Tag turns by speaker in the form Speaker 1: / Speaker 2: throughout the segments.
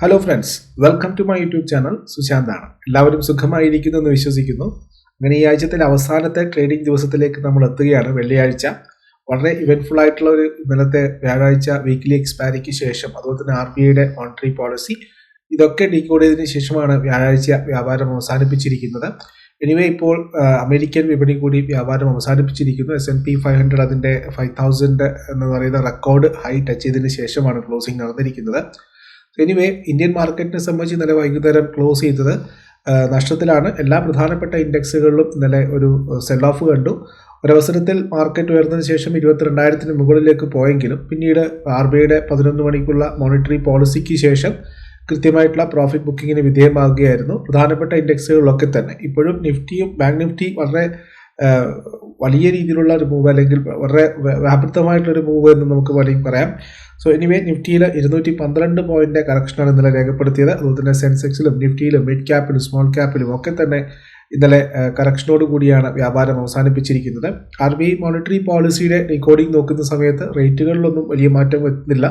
Speaker 1: Hello friends welcome to my YouTube channel സുശാന്താണ് എല്ലാവരും സുഖമായിരിക്കുന്നു എന്ന് വിശ്വസിക്കുന്നു. അങ്ങനെ ഈ ആഴ്ചത്തിലെ അവസാനത്തെ ട്രേഡിംഗ് ദിവസത്തിലേക്ക് നമ്മൾ എത്തുകയാണ് വെള്ളിയാഴ്ച. വളരെ ഇവന്റ്ഫുൾ ആയിട്ടുള്ള ഒരു ഇന്നലത്തെ വ്യാഴാഴ്ച വീക്ക്ലി എക്സ്പയറിക്ക് ശേഷം അതുപോലെ തന്നെ ആർ ബി ഐയുടെ മോണിറ്ററി പോളിസി ഇതൊക്കെ ഡീകോഡ് ചെയ്തതിനു ശേഷമാണ് വ്യാഴാഴ്ച വ്യാപാരം അവസാനിപ്പിച്ചിരിക്കുന്നത്. എനിവേ ഇപ്പോൾ അമേരിക്കൻ വിപണി കൂടി വ്യാപാരം അവസാനിപ്പിച്ചിരിക്കുന്നു. S N P five hundred അതിന്റെ ഫൈവ് തൗസൻഡ് എന്ന് പറയുന്ന റെക്കോർഡ് ഹൈ ടച്ച് ചെയ്തതിന് ശേഷമാണ് ക്ലോസിംഗ് നടന്നിരിക്കുന്നത്. എനിവേ ഇന്ത്യൻ മാർക്കറ്റിനെ സംബന്ധിച്ച് ഇന്നലെ വൈകുന്നേരം ക്ലോസ് ചെയ്തത് നഷ്ടത്തിലാണ്. എല്ലാ പ്രധാനപ്പെട്ട ഇൻഡെക്സുകളിലും ഇന്നലെ ഒരു സെൽ ഓഫ് കണ്ടു. ഒരവസരത്തിൽ മാർക്കറ്റ് ഉയർന്നതിന് ശേഷം ഇരുപത്തിരണ്ടായിരത്തിന് മുകളിലേക്ക് പോയെങ്കിലും പിന്നീട് ആർ ബി ഐയുടെ പതിനൊന്ന് മണിക്കുള്ള മോണിറ്ററി പോളിസിക്ക് ശേഷം കൃത്യമായിട്ടുള്ള പ്രോഫിറ്റ് ബുക്കിങ്ങിന് വിധേയമാകുകയായിരുന്നു. പ്രധാനപ്പെട്ട ഇൻഡെക്സുകളിലൊക്കെ തന്നെ. ഇപ്പോഴും നിഫ്റ്റിയും ബാങ്ക് നിഫ്റ്റി വളരെ വലിയ രീതിയിലുള്ള ഒരു മൂവ് അല്ലെങ്കിൽ വളരെ വ്യാപൃതമായിട്ടുള്ള ഒരു മൂവ് എന്ന് നമുക്ക് വേണമെങ്കിൽ പറയാം. സോ എനിവേ നിഫ്റ്റിയിൽ ഇരുന്നൂറ്റി പന്ത്രണ്ട് പോയിന്റ് കറക്ഷനാണ് ഇന്നലെ രേഖപ്പെടുത്തിയത്. അതുപോലെ തന്നെ സെൻസെക്സിലും നിഫ്റ്റിയിലും മിഡ് ക്യാപ്പിലും സ്മോൾ ക്യാപ്പിലും ഒക്കെ തന്നെ ഇന്നലെ കറക്ഷനോട് കൂടിയാണ് വ്യാപാരം അവസാനിപ്പിച്ചിരിക്കുന്നത്. ആർ ബി ഐ മോണിറ്ററി പോളിസിയുടെ റെക്കോർഡിംഗ് നോക്കുന്ന സമയത്ത് റേറ്റുകളിലൊന്നും വലിയ മാറ്റം വരുന്നില്ല.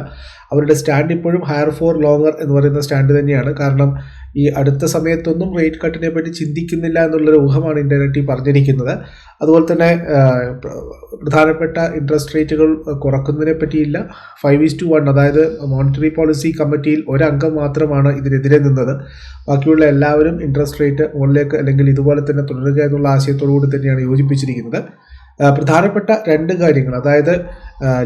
Speaker 1: അവരുടെ സ്റ്റാൻഡ് ഇപ്പോഴും ഹയർ ഫോർ ലോങ്ങർ എന്ന് പറയുന്ന സ്റ്റാൻഡ് തന്നെയാണ്. കാരണം ഈ അടുത്ത സമയത്തൊന്നും റേറ്റ് കട്ടിനെ പറ്റി ചിന്തിക്കുന്നില്ല എന്നുള്ളൊരു ഊഹമാണ് ഇൻഡയറക്റ്റി പറഞ്ഞിരിക്കുന്നത്. അതുപോലെ തന്നെ പ്രധാനപ്പെട്ട ഇൻട്രസ്റ്റ് റേറ്റുകൾ കുറക്കുന്നതിനെ പറ്റിയില്ല. ഫൈവ് ഈസ് ടു വൺ അതായത് മോണിറ്ററി പോളിസി കമ്മിറ്റിയിൽ ഒരംഗം മാത്രമാണ് ഇതിനെതിരെ നിന്നത്. ബാക്കിയുള്ള എല്ലാവരും ഇൻട്രസ്റ്റ് റേറ്റ് മുകളിലേക്ക് അല്ലെങ്കിൽ ഇതുപോലെ തന്നെ തുടരുക എന്നുള്ള ആശയത്തോടു കൂടി തന്നെയാണ് യോജിപ്പിച്ചിരിക്കുന്നത്. പ്രധാനപ്പെട്ട രണ്ട് കാര്യങ്ങൾ. അതായത്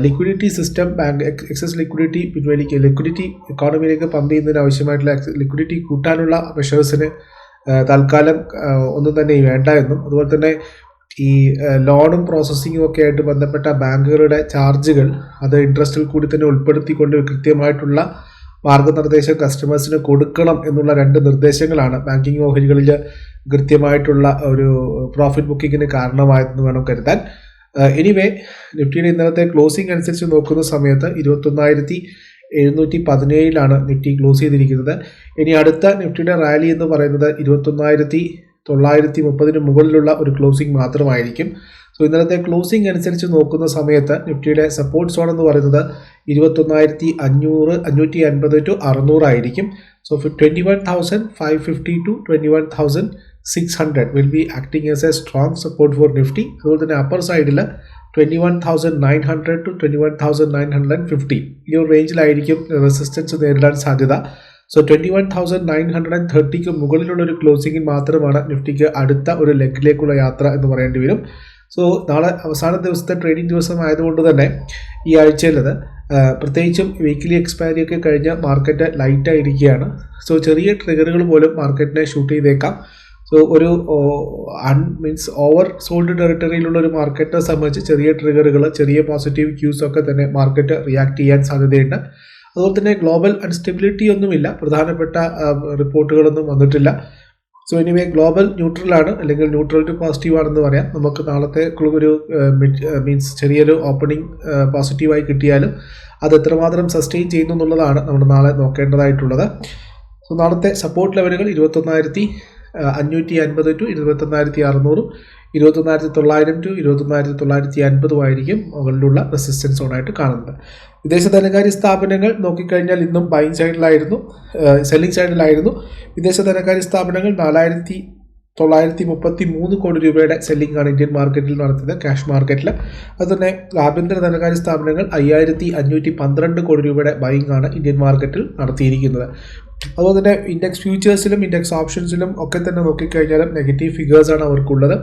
Speaker 1: liquidity system bank excess liquidity പിൻവലിക്കുക liquidity എക്കോണമിയിലേക്ക് പമ്പ് ചെയ്യുന്നതിന് ആവശ്യമായിട്ടുള്ള ലിക്വിഡിറ്റി കൂട്ടാനുള്ള മെഷേഴ്സിന് തൽക്കാലം ഒന്നും തന്നെ വേണ്ട എന്നും. അതുപോലെ തന്നെ ഈ ലോണും പ്രോസസ്സിങ്ങും ഒക്കെ ആയിട്ട് ബന്ധപ്പെട്ട ബാങ്കുകളുടെ ചാർജുകൾ അത് ഇൻട്രസ്റ്റിൽ കൂടി തന്നെ ഉൾപ്പെടുത്തിക്കൊണ്ട് കൃത്യമായിട്ടുള്ള മാർഗനിർദ്ദേശം കസ്റ്റമേഴ്സിന് കൊടുക്കണം എന്നുള്ള രണ്ട് നിർദ്ദേശങ്ങളാണ് ബാങ്കിങ് ഓഹരികളിൽ കൃത്യമായിട്ടുള്ള ഒരു പ്രോഫിറ്റ് ബുക്കിങ്ങിന് കാരണമായതെന്ന് വേണം കരുതാൻ. എനിവേ നിഫ്റ്റിയുടെ ഇന്നലത്തെ ക്ലോസിംഗ് അനുസരിച്ച് നോക്കുന്ന സമയത്ത് ഇരുപത്തൊന്നായിരത്തി എഴുന്നൂറ്റി പതിനേഴിലാണ് നിഫ്റ്റി ക്ലോസ് ചെയ്തിരിക്കുന്നത്. ഇനി അടുത്ത നിഫ്റ്റിയുടെ റാലി എന്ന് പറയുന്നത് ഇരുപത്തൊന്നായിരത്തി തൊള്ളായിരത്തി മുപ്പതിന് മുകളിലുള്ള ഒരു ക്ലോസിംഗ് മാത്രമായിരിക്കും. സോ ഇന്നലത്തെ ക്ലോസിംഗ് അനുസരിച്ച് നോക്കുന്ന സമയത്ത് നിഫ്റ്റിയുടെ സപ്പോർട്ട് സോൺ എന്ന് പറയുന്നത് ഇരുപത്തൊന്നായിരത്തി അഞ്ഞൂറ് അഞ്ഞൂറ്റി അൻപത് to അറുന്നൂറായിരിക്കും so twenty one thousand five fifty to twenty one thousand six hundred will be acting as a strong support for Nifty അതുപോലെ തന്നെ അപ്പർ സൈഡിൽ twenty one thousand nine hundred to twenty one thousand nine hundred and fifty ഈ ഒരു റേഞ്ചിലായിരിക്കും resistance നേരിടാൻ സാധ്യത. So twenty one thousand nine hundred and തേർട്ടിക്ക് മുകളിലുള്ള ഒരു ക്ലോസിംഗിൽ മാത്രമാണ് നിഫ്റ്റിക്ക് അടുത്ത ഒരു ലെഗിലേക്കുള്ള യാത്ര എന്ന് പറയേണ്ടി വരും. സോ നാളെ അവസാന ദിവസത്തെ ട്രേഡിംഗ് ദിവസം ആയതുകൊണ്ട് തന്നെ ഈ ആഴ്ചയിലത് പ്രത്യേകിച്ചും വീക്കിലി എക്സ്പയറി ഒക്കെ കഴിഞ്ഞ് മാർക്കറ്റ് ലൈറ്റ് ആയിരിക്കുകയാണ്. സോ ചെറിയ ട്രിഗറുകൾ പോലും മാർക്കറ്റിനെ ഷൂട്ട് ചെയ്തേക്കാം. സോ ഒരു അൺ മീൻസ് ഓവർ സോൾഡ് ടെറിട്ടറിയിലുള്ള ഒരു മാർക്കറ്റിനെ സംബന്ധിച്ച് ചെറിയ ട്രിഗറുകൾ ചെറിയ പോസിറ്റീവ് ക്യൂസ് ഒക്കെ തന്നെ മാർക്കറ്റ് റിയാക്ട് ചെയ്യാൻ സാധ്യതയുണ്ട്. അതുപോലെ തന്നെ ഗ്ലോബൽ അൺസ്റ്റെബിലിറ്റി ഒന്നുമില്ല. പ്രധാനപ്പെട്ട റിപ്പോർട്ടുകളൊന്നും വന്നിട്ടില്ല. സോ എനിവേ ഗ്ലോബൽ ന്യൂട്രലാണ് അല്ലെങ്കിൽ ന്യൂട്രൽ ടു പോസിറ്റീവ് ആണെന്ന് പറയാം. നമുക്ക് നാളത്തെ ഒരു മീൻസ് ചെറിയൊരു ഓപ്പണിംഗ് പോസിറ്റീവായി കിട്ടിയാലും അത് എത്രമാത്രം സസ്റ്റെയിൻ ചെയ്യുന്നു എന്നുള്ളതാണ് നമ്മൾ നാളെ നോക്കേണ്ടതായിട്ടുള്ളത്. സോ നാളത്തെ സപ്പോർട്ട് ലെവലുകൾ ഇരുപത്തൊന്നായിരത്തി അഞ്ഞൂറ്റി അൻപത് ടു ഇരുപത്തൊന്നായിരത്തി അറുന്നൂറും. ഇരുപത്തൊന്നായിരത്തി തൊള്ളായിരം ടു ഇരുപത്തൊന്നായിരത്തി തൊള്ളായിരത്തി അൻപതും ആയിരിക്കും മുകളിലുള്ള റെസിസ്റ്റൻസ് സോണായിട്ട് കാണുന്നത്. വിദേശ ധനകാര്യ സ്ഥാപനങ്ങൾ നോക്കിക്കഴിഞ്ഞാൽ ഇന്നും ബൈങ് സൈഡിലായിരുന്നു സെല്ലിംഗ് സൈഡിലായിരുന്നു വിദേശ ധനകാര്യ സ്ഥാപനങ്ങൾ നാലായിരത്തി തൊള്ളായിരത്തി മുപ്പത്തി മൂന്ന് കോടി രൂപയുടെ സെല്ലിംഗ് ആണ് ഇന്ത്യൻ മാർക്കറ്റിൽ നടത്തിയത് ക്യാഷ് മാർക്കറ്റിൽ അതുതന്നെ ആഭ്യന്തര ധനകാര്യ സ്ഥാപനങ്ങൾ അയ്യായിരത്തി അഞ്ഞൂറ്റി പന്ത്രണ്ട് കോടി രൂപയുടെ ബൈങ് ആണ് ഇന്ത്യൻ മാർക്കറ്റിൽ നടത്തിയിരിക്കുന്നത്. അതുപോലെ തന്നെ ഇൻഡെക്സ് ഫ്യൂച്ചേഴ്സിലും ഇൻഡെക്സ് ഓപ്ഷൻസിലും ഒക്കെ തന്നെ നോക്കിക്കഴിഞ്ഞാലും നെഗറ്റീവ് ഫിഗേഴ്സാണ് അവർക്കുള്ളത്.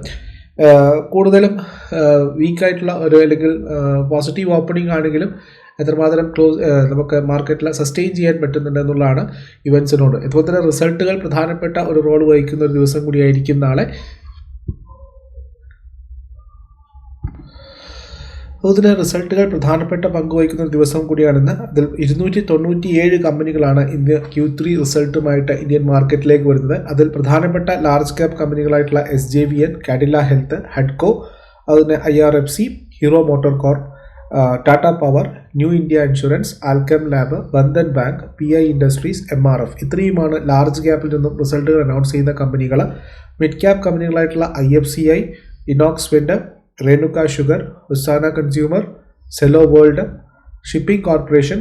Speaker 1: കൂടുതലും വീക്കായിട്ടുള്ള ഒരു അല്ലെങ്കിൽ പോസിറ്റീവ് ഓപ്പണിംഗ് ആണെങ്കിലും എത്രമാത്രം ക്ലോസ് നമുക്ക് മാർക്കറ്റിൽ സസ്റ്റെയിൻ ചെയ്യാൻ പറ്റുന്നുണ്ട് എന്നുള്ളതാണ് ഇവൻസിനോട്. അതുപോലെ തന്നെ റിസൾട്ടുകൾ പ്രധാനപ്പെട്ട ഒരു റോൾ വഹിക്കുന്ന ഒരു ദിവസം കൂടിയായിരിക്കും നാളെ. അതുപോലെ റിസൾട്ടുകൾ പ്രധാനപ്പെട്ട പങ്ക് വഹിക്കുന്ന ഒരു ദിവസം കൂടിയാണെന്ന്. അതിൽ ഇരുന്നൂറ്റി തൊണ്ണൂറ്റി ഏഴ് കമ്പനികളാണ് ഇന്ത്യ ക്യൂ ത്രീ റിസൾട്ടുമായിട്ട് ഇന്ത്യൻ മാർക്കറ്റിലേക്ക് വരുന്നത്. അതിൽ പ്രധാനപ്പെട്ട large cap കമ്പനികളായിട്ടുള്ള S J V N Cadila health ഹഡ്കോ അതുപോലെ I R F C hero motor corp Tata power new India insurance Alkem lab Bandhan bank P I industries M R F ഇത്രയുമാണ് large ക്യാപ്പിൽ നിന്നും റിസൾട്ടുകൾ announce ചെയ്യുന്ന കമ്പനികൾ. Mid cap കമ്പനികളായിട്ടുള്ള I F C I Inox wind റേണുക sugar ഉസാന consumer Cello world shipping corporation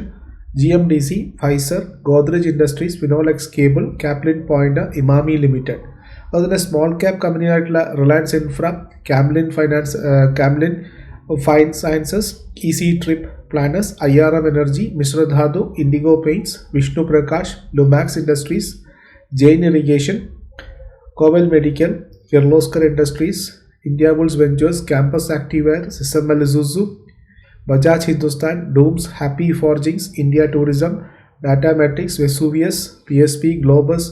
Speaker 1: G M D C Pfizer Godrej industries Finolex cable Caplin point Emami limited അതുപോലെ small cap കമ്പനിയായിട്ടുള്ള Reliance infra Camlin finance Camlin fine sciences easy trip planners I R M energy Mishra Dhatu Indigo paints Vishnu Prakash Lumax industries Jain irrigation Kovai medical Kirloskar industries India bulls ventures campus ആക്റ്റീവെയർ സുസു Bajaj Hindusthan Doms Happy forgings India tourism ഡാറ്റാമാറ്റിക്സ് Vesuvius P S P Globus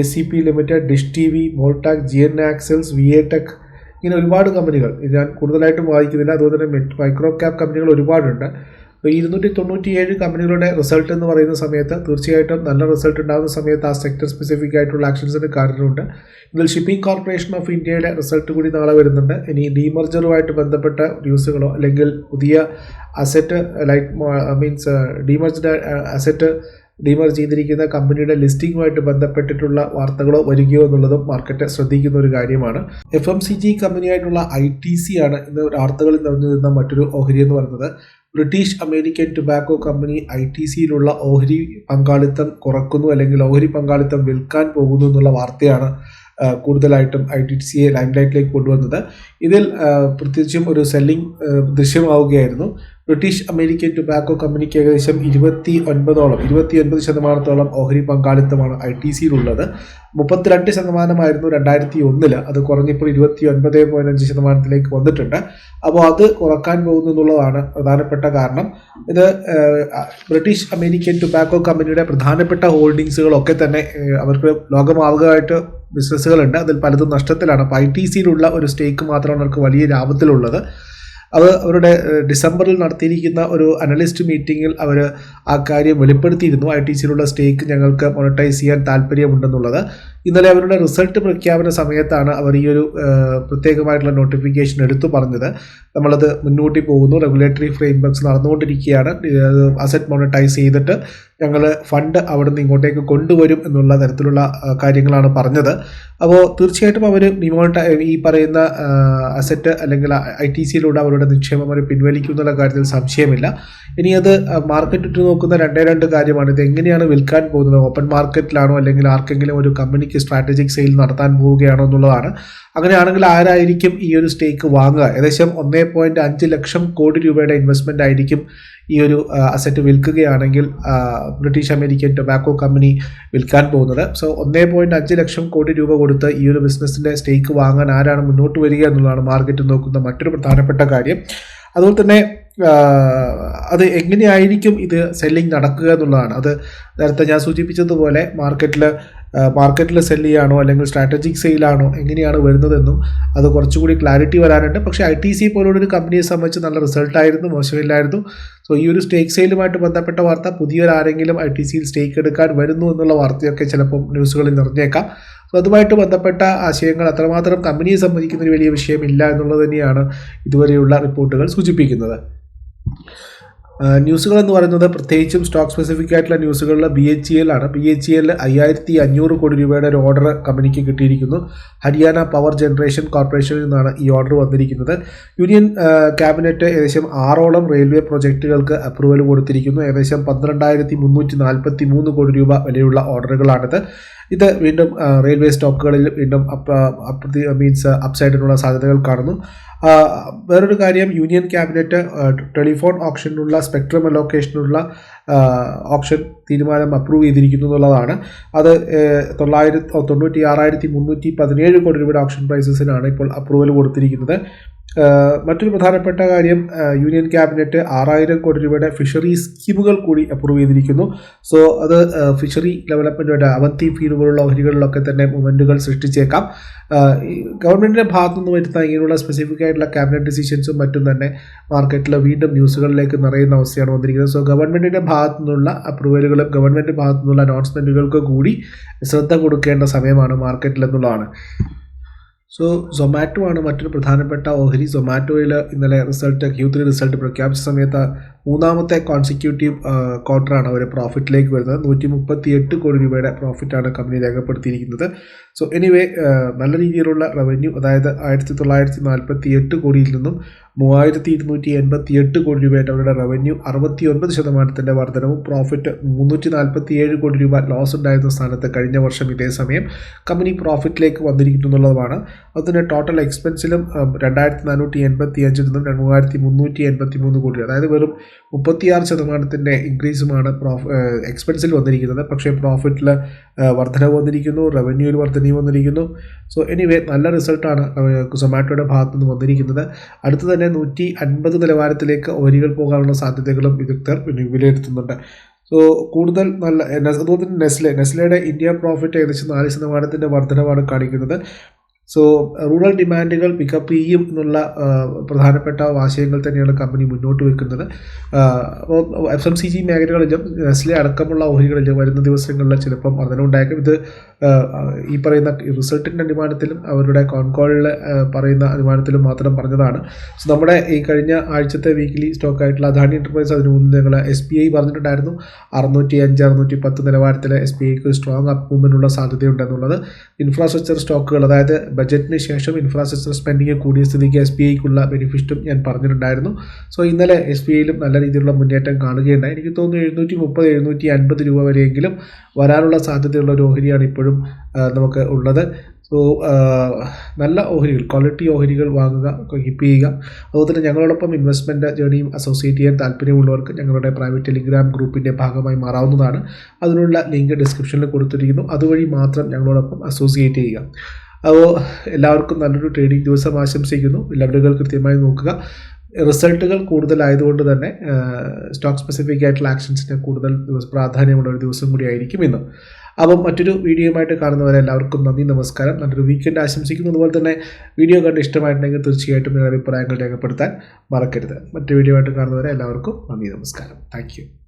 Speaker 1: A C P limited dish T V മോൾടാക് G N axles V A tech ഇങ്ങനെ ഒരുപാട് കമ്പനികൾ ഞാൻ കൂടുതലായിട്ടും വായിക്കുന്നില്ല. അതുപോലെ തന്നെ micro cap കമ്പനികൾ ഒരുപാടുണ്ട്. അപ്പോൾ ഇരുന്നൂറ്റി തൊണ്ണൂറ്റിയേഴ് കമ്പനികളുടെ റിസൾട്ട് എന്ന് പറയുന്ന സമയത്ത് തീർച്ചയായിട്ടും നല്ല റിസൾട്ട് ഉണ്ടാകുന്ന സമയത്ത് ആ സെക്ടർ സ്പെസിഫിക് ആയിട്ടുള്ള ആക്ഷൻസിന് കാരണമുണ്ട്. ഇതിൽ ഷിപ്പിംഗ് കോർപ്പറേഷൻ ഓഫ് ഇന്ത്യയുടെ റിസൾട്ട് കൂടി നാളെ വരുന്നുണ്ട്. ഇനി ഡീമർജറുമായിട്ട് ബന്ധപ്പെട്ട ന്യൂസുകളോ അല്ലെങ്കിൽ പുതിയ asset like means demerged asset demerge ചെയ്തിരിക്കുന്ന കമ്പനിയുടെ ലിസ്റ്റിംഗുമായിട്ട് ബന്ധപ്പെട്ടിട്ടുള്ള വാർത്തകളോ വരികയോ എന്നുള്ളതും മാർക്കറ്റ് ശ്രദ്ധിക്കുന്ന ഒരു കാര്യമാണ്. എഫ് എം സി ജി കമ്പനിയായിട്ടുള്ള ഐ ടി സി ആണ് ഇന്ന് വാർത്തകളിൽ നിറഞ്ഞു നിന്ന മറ്റൊരു ഓഹരി എന്ന് പറയുന്നത്. British American tobacco company I T സിയിലുള്ള ഓഹരി പങ്കാളിത്തം കുറക്കുന്നു അല്ലെങ്കിൽ ഓഹരി പങ്കാളിത്തം വിൽക്കാൻ പോകുന്നു എന്നുള്ള വാർത്തയാണ് കൂടുതലായിട്ടും ഐ ടി സിയെ ലൈംലൈറ്റിലേക്ക് കൊണ്ടുവന്നത്. ഇതിൽ പ്രത്യേകിച്ചും ഒരു സെല്ലിംഗ് ദൃശ്യമാവുകയായിരുന്നു. ബ്രിട്ടീഷ് അമേരിക്കൻ ടുബാക്കോ കമ്പനിക്ക് ഏകദേശം ഇരുപത്തി ഒൻപതോളം ഇരുപത്തി ഒൻപത് ശതമാനത്തോളം ഓഹരി പങ്കാളിത്തമാണ് ഐ ടി സിയിലുള്ളത് മുപ്പത്തിരണ്ട് ശതമാനമായിരുന്നു രണ്ടായിരത്തി ഒന്നിൽ അത് കുറഞ്ഞിപ്പോൾ ഇരുപത്തി ഒൻപത് പോയിന്റ് അഞ്ച് ശതമാനത്തിലേക്ക് വന്നിട്ടുണ്ട്. അപ്പോൾ അത് കുറയ്ക്കാൻ പോകുന്നു എന്നുള്ളതാണ് പ്രധാനപ്പെട്ട കാരണം. ഇത് ബ്രിട്ടീഷ് അമേരിക്കൻ ടുബാക്കോ കമ്പനിയുടെ പ്രധാനപ്പെട്ട ഹോൾഡിങ്സുകളൊക്കെ തന്നെ അവർക്ക് ലോകമാവുകയായിട്ട് ബിസിനസ്സുകളുണ്ട് അതിൽ പലതും നഷ്ടത്തിലാണ്. അപ്പോൾ ഐ ടി സിയിലുള്ള ഒരു സ്റ്റേക്ക് മാത്രമാണ് അവർക്ക് വലിയ ലാഭത്തിലുള്ളത്. അത് അവരുടെ ഡിസംബറിൽ നടത്തിയിരിക്കുന്ന ഒരു അനലിസ്റ്റ് മീറ്റിങ്ങിൽ അവർ ആ കാര്യം വെളിപ്പെടുത്തിയിരുന്നു. ഐ ടി സിയിലുള്ള സ്റ്റേക്ക് ഞങ്ങൾക്ക് മോണിറ്റൈസ് ചെയ്യാൻ താല്പര്യമുണ്ടെന്നുള്ളത്. ഇന്നലെ അവരുടെ റിസൾട്ട് പ്രഖ്യാപന സമയത്താണ് അവർ ഈ ഒരു പ്രത്യേകമായിട്ടുള്ള നോട്ടിഫിക്കേഷൻ എടുത്തു പറഞ്ഞത്. നമ്മളത് മുന്നോട്ട് പോകുന്നു. റെഗുലേറ്ററി ഫ്രെയിംവർക്സ് നടന്നുകൊണ്ടിരിക്കുകയാണ്. അസറ്റ് മോണിറ്റൈസ് ചെയ്തിട്ട് ഞങ്ങൾ ഫണ്ട് അവിടുന്ന് ഇങ്ങോട്ടേക്ക് കൊണ്ടുവരും എന്നുള്ള തരത്തിലുള്ള കാര്യങ്ങളാണ് പറഞ്ഞത്. അപ്പോൾ തീർച്ചയായിട്ടും അവർ ഡിമോണിറ്റ ഈ പറയുന്ന അസറ്റ് അല്ലെങ്കിൽ ഐ ടി സിയിലൂടെ അവരുടെ നിക്ഷേപം അവർ പിൻവലിക്കും എന്നുള്ള കാര്യത്തിൽ സംശയമില്ല. ഇനി അത് മാർക്കറ്റ് ഇട്ട് നോക്കുന്ന രണ്ടേ രണ്ട് കാര്യമാണ്. ഇത് എങ്ങനെയാണ് വിൽക്കാൻ പോകുന്നത്? ഓപ്പൺ മാർക്കറ്റിലാണോ അല്ലെങ്കിൽ ആർക്കെങ്കിലും ഒരു കമ്പനിക്ക് സ്ട്രാറ്റജിക് സെയിൽ നടത്താൻ പോവുകയാണോ എന്നുള്ളതാണ്. അങ്ങനെയാണെങ്കിൽ ആരായിരിക്കും ഈ ഒരു സ്റ്റേക്ക് വാങ്ങുക? ഏകദേശം ഒന്നേ ലക്ഷം കോടി രൂപയുടെ ഇൻവെസ്റ്റ്മെന്റ് ആയിരിക്കും ഈ ഒരു അസറ്റ് വിൽക്കുകയാണെങ്കിൽ ബ്രിട്ടീഷ് അമേരിക്കൻ ടൊബാക്കോ കമ്പനി വിൽക്കാൻ പോകുന്നത്. സോ ഒന്നേ പോയിന്റ് അഞ്ച് ലക്ഷം കോടി രൂപ കൊടുത്ത് ഈ ഒരു ബിസിനസ്സിന്റെ സ്റ്റേക്ക് വാങ്ങാൻ ആരാണ് മുന്നോട്ട് വരിക എന്നുള്ളതാണ് മാർക്കറ്റ് നോക്കുന്ന മറ്റൊരു പ്രധാനപ്പെട്ട കാര്യം. അതുപോലെ തന്നെ അത് എങ്ങനെയായിരിക്കും ഇത് സെല്ലിംഗ് നടക്കുക എന്നുള്ളതാണ്. അത് നേരത്തെ ഞാൻ സൂചിപ്പിച്ചതുപോലെ മാർക്കറ്റിൽ മാർക്കറ്റിൽ സെൽ ചെയ്യാണോ അല്ലെങ്കിൽ സ്ട്രാറ്റജിക് സെയിലാണോ എങ്ങനെയാണ് വരുന്നതെന്നും അത് കുറച്ചുകൂടി ക്ലാരിറ്റി വരാനുണ്ട്. പക്ഷേ ഐ ടി സി പോലുള്ളൊരു കമ്പനിയെ സംബന്ധിച്ച് നല്ല റിസൾട്ടായിരുന്നു മോശമില്ലായിരുന്നു. സോ ഈ ഒരു സ്റ്റേക്ക് സെയിലുമായിട്ട് ബന്ധപ്പെട്ട വാർത്ത പുതിയൊരാരെങ്കിലും ഐ ടി സിയിൽ സ്റ്റേക്ക് എടുക്കാൻ വരുന്നു എന്നുള്ള വാർത്തയൊക്കെ ചിലപ്പം ന്യൂസുകളിൽ നിറഞ്ഞേക്കാം. സോ അതുമായിട്ട് ബന്ധപ്പെട്ട ആശയങ്ങൾ അത്രമാത്രം കമ്പനിയെ സംബന്ധിക്കുന്ന ഒരു വലിയ വിഷയമില്ല എന്നുള്ളത് തന്നെയാണ് ഇതുവരെയുള്ള റിപ്പോർട്ടുകൾ സൂചിപ്പിക്കുന്നത്. ന്യൂസുകൾ എന്ന് പറയുന്നത് പ്രത്യേകിച്ചും സ്റ്റോക്ക് സ്പെസിഫിക് ആയിട്ടുള്ള ന്യൂസുകളിൽ ബി എച്ച് എൽ ആണ്. ബി എച്ച് എൽ അയ്യായിരത്തി അഞ്ഞൂറ് കോടി രൂപയുടെ ഒരു ഓർഡർ കമ്പനിക്ക് കിട്ടിയിരിക്കുന്നു. ഹരിയാന പവർ ജനറേഷൻ കോർപ്പറേഷനിൽ നിന്നാണ് ഈ ഓർഡർ വന്നിരിക്കുന്നത്. യൂണിയൻ ക്യാബിനറ്റ് ഏകദേശം ആറോളം റെയിൽവേ പ്രൊജക്റ്റുകൾക്ക് അപ്രൂവൽ കൊടുത്തിരിക്കുന്നു. ഏകദേശം പന്ത്രണ്ടായിരത്തി മുന്നൂറ്റി നാൽപ്പത്തി മൂന്ന് കോടി രൂപ വിലയുള്ള ഓർഡറുകളാണിത് ഇത് വീണ്ടും റെയിൽവേ സ്റ്റോക്കുകളിൽ വീണ്ടും മീൻസ് അപ്സൈഡിനുള്ള സാധ്യതകൾ കാണുന്നു. വേറൊരു കാര്യം യൂണിയൻ ക്യാബിനറ്റ് ടെലിഫോൺ ഓപ്ഷനുള്ള സ്പെക്ട്രം അലോക്കേഷനുള്ള ഓപ്ഷൻ തീരുമാനം അപ്രൂവ് ചെയ്തിരിക്കുന്നു എന്നുള്ളതാണ്. അത് തൊള്ളായിരത്തി തൊണ്ണൂറ്റി ആറായിരത്തി മുന്നൂറ്റി പതിനേഴ് കോടി രൂപയുടെ ഓപ്ഷൻ പ്രൈസസിനാണ് ഇപ്പോൾ അപ്രൂവൽ കൊടുത്തിരിക്കുന്നത്. മറ്റൊരു പ്രധാനപ്പെട്ട കാര്യം യൂണിയൻ ക്യാബിനറ്റ് ആറായിരം കോടി രൂപയുടെ ഫിഷറി സ്കീമുകൾ കൂടി അപ്രൂവ് ചെയ്തിരിക്കുന്നു. സോ അത് ഫിഷറി ഡെവലപ്മെന്റ് അവന്തി ഫീഡ് പോലുള്ള ഓഹരികളിലൊക്കെ തന്നെ മൂവ്മെന്റുകൾ സൃഷ്ടിച്ചേക്കാം. ഗവൺമെന്റിന്റെ ഭാഗത്തു നിന്ന് വരുന്ന ഇങ്ങനെയുള്ള സ്പെസിഫിക് ആയിട്ടുള്ള ക്യാബിനറ്റ് ഡിസിഷൻസും മറ്റും തന്നെ മാർക്കറ്റിൽ വീണ്ടും ന്യൂസുകളിലേക്ക് നിറയുന്ന അവസ്ഥയാണ് വന്നിരിക്കുന്നത്. സോ ഗവൺമെന്റിന്റെ ഭാഗത്തു നിന്നുള്ള അപ്രൂവലുകളും ഗവൺമെന്റ് ഭാഗത്തു നിന്നുള്ള അനൗൺസ്മെന്റുകൾക്ക് കൂടി ശ്രദ്ധ കൊടുക്കേണ്ട സമയമാണ് മാർക്കറ്റിൽ എന്നുള്ളതാണ് സോ സൊമാറ്റോ ആണ് മറ്റൊരു പ്രധാനപ്പെട്ട ഓഹരി. സൊമാറ്റോയിൽ ഇന്നലെ റിസൾട്ട് ക്യൂ ത്രീ റിസൾട്ട് പ്രഖ്യാപിച്ച സമയത്ത് മൂന്നാമത്തെ കോൺസിക്യൂട്ടീവ് ക്വാർട്ടറാണ് അവർ പ്രോഫിറ്റിലേക്ക് വരുന്നത് നൂറ്റി മുപ്പത്തി എട്ട് കോടി രൂപയുടെ പ്രോഫിറ്റാണ് കമ്പനി രേഖപ്പെടുത്തിയിരിക്കുന്നത്. സോ എനിവേ നല്ല രീതിയിലുള്ള റവന്യൂ അതായത് ആയിരത്തി തൊള്ളായിരത്തി നാൽപ്പത്തി എട്ട് കോടിയിൽ നിന്നും മൂവായിരത്തി ഇരുന്നൂറ്റി എൺപത്തി എട്ട് കോടി രൂപയായിട്ട് അവരുടെ റവന്യൂ അറുപത്തി ഒൻപത് ശതമാനത്തിന്റെ വർധനവും പ്രോഫിറ്റ് മുന്നൂറ്റി നാൽപ്പത്തി ഏഴ് കോടി രൂപ ലോസ് ഉണ്ടായിരുന്ന സ്ഥാനത്ത് കഴിഞ്ഞ വർഷം ഇതേ സമയം കമ്പനി പ്രോഫിറ്റിലേക്ക് വന്നിരിക്കുന്നു എന്നുള്ളതാണ് അതുതന്നെ ടോട്ടൽ എക്സ്പെൻസിലും രണ്ടായിരത്തി നാനൂറ്റി എൺപത്തി അഞ്ചിൽ നിന്നും മൂവായിരത്തി മുന്നൂറ്റി എൺപത്തി മൂന്ന് കോടി അതായത് വെറും മുപ്പത്തിയാറ് ശതമാനത്തിന്റെ ഇൻക്രീസുമാണ് പ്രോഫ് എക്സ്പെൻസിൽ വന്നിരിക്കുന്നത്. പക്ഷേ പ്രോഫിറ്റിൽ വർധനവ് വന്നിരിക്കുന്നു റവന്യൂവിൽ വർധനവ് വന്നിരിക്കുന്നു. സോ എനിവേ നല്ല റിസൾട്ടാണ് സൊമാറ്റോയുടെ ഭാഗത്തു നിന്ന് വന്നിരിക്കുന്നത്. അടുത്ത് തന്നെ നൂറ്റി അൻപത് നിലവാരത്തിലേക്ക് ഓരികൾ പോകാനുള്ള സാധ്യതകളും വിദഗ്ധർ വിലയിരുത്തുന്നുണ്ട്. സോ കൂടുതൽ നല്ല അതുപോലെ തന്നെ നെസ്ലെ നെസ്ലയുടെ ഇന്ത്യ പ്രോഫിറ്റ് ഏകദേശം നാല് ശതമാനത്തിന്റെ വർധനവാണ് കാണിക്കുന്നത്. സോ റൂറൽ ഡിമാൻഡുകൾ പിക്കപ്പ് ചെയ്യും എന്നുള്ള പ്രധാനപ്പെട്ട ആശയങ്ങൾ തന്നെയാണ് കമ്പനി മുന്നോട്ട് വെക്കുന്നത്. എഫ് എം സി ജി മേഖലകളിലും നെസ്ലെ അടക്കമുള്ള ഓഹരികളിലും വരുന്ന ദിവസങ്ങളിൽ ചിലപ്പം വർധനമുണ്ടായേക്കും ഇത് ഈ പറയുന്ന റിസൾട്ടിന്റെ അനുമാനത്തിലും അവരുടെ കോൺകോളിൽ പറയുന്ന അനുമാനത്തിലും മാത്രം പറഞ്ഞതാണ്. സോ നമ്മുടെ ഈ കഴിഞ്ഞ ആഴ്ചത്തെ വീക്കിലി സ്റ്റോക്ക് ആയിട്ടുള്ള അദാനി എന്റർപ്രൈസ് അതിന് മുമ്പ് ഞങ്ങൾ എസ് ബി ഐ പറഞ്ഞിട്ടുണ്ടായിരുന്നു. അറുന്നൂറ്റി അഞ്ച് അറുന്നൂറ്റി പത്ത് നിലവാരത്തിലെ എസ് ബി ഐക്ക് സ്ട്രോങ് അപ്പ് മൂവ്മെന്റുള്ള സാധ്യതയുണ്ടെന്നുള്ളത്. ഇൻഫ്രാസ്ട്രക്ചർ സ്റ്റോക്കുകൾ അതായത് ബജറ്റിന് ശേഷം ഇൻഫ്രാസ്ട്രക്ചർ സ്പെൻഡിങ് കൂടിയ സ്ഥിതിക്ക് എസ് ബി ഐക്കുള്ള ബെനിഫിറ്റും ഞാൻ പറഞ്ഞിട്ടുണ്ടായിരുന്നു. സോ ഇന്നലെ എസ് ബി ഐയിലും നല്ല രീതിയിലുള്ള മുന്നേറ്റം കാണുകയുണ്ടായി. എനിക്ക് തോന്നുന്നു എഴുന്നൂറ്റി മുപ്പത് എഴുന്നൂറ്റി അൻപത് രൂപ വരെയെങ്കിലും വരാനുള്ള സാധ്യതയുള്ള ഒരു ഓഹരിയാണ് ഇപ്പോഴും നമുക്ക് ഉള്ളത്. സോ നല്ല ഓഹരികൾ ക്വാളിറ്റി ഓഹരികൾ വാങ്ങുക കീപ്പ് ചെയ്യുക. അതുപോലെ തന്നെ ഞങ്ങളോടൊപ്പം ഇൻവെസ്റ്റ്മെന്റ് ജേണിയും അസോസിയേറ്റ് ചെയ്യാൻ താല്പര്യമുള്ളവർക്ക് ഞങ്ങളുടെ പ്രൈവറ്റ് ടെലിഗ്രാം ഗ്രൂപ്പിന്റെ ഭാഗമായി മാറാവുന്നതാണ്. അതിനുള്ള ലിങ്ക് ഡിസ്ക്രിപ്ഷനിൽ കൊടുത്തിരിക്കുന്നു. അതുവഴി മാത്രം ഞങ്ങളോടൊപ്പം അസോസിയേറ്റ് ചെയ്യുക. അപ്പോൾ എല്ലാവർക്കും നല്ലൊരു ട്രേഡിംഗ് ദിവസം ആശംസിക്കുന്നു. ലെവലുകൾ കൃത്യമായി നോക്കുക. റിസൾട്ടുകൾ കൂടുതലായതുകൊണ്ട് തന്നെ സ്റ്റോക്ക് സ്പെസിഫിക് ആയിട്ടുള്ള ആക്ഷൻസിന് കൂടുതൽ പ്രാധാന്യമുള്ള ഒരു ദിവസം കൂടി ആയിരിക്കും ഇന്ന്. അപ്പം മറ്റൊരു വീഡിയോയുമായിട്ട് കാണുന്നവരെ എല്ലാവർക്കും നന്ദി നമസ്കാരം. നല്ലൊരു വീക്കെൻഡ് ആശംസിക്കുന്നു. അതുപോലെ തന്നെ വീഡിയോ കണ്ട് ഇഷ്ടമായിട്ടുണ്ടെങ്കിൽ തീർച്ചയായിട്ടും നിങ്ങളുടെ അഭിപ്രായങ്ങൾ രേഖപ്പെടുത്താൻ മറക്കരുത്. മറ്റു വീഡിയോ ആയിട്ട് കാണുന്നവരെ എല്ലാവർക്കും നന്ദി നമസ്കാരം. താങ്ക്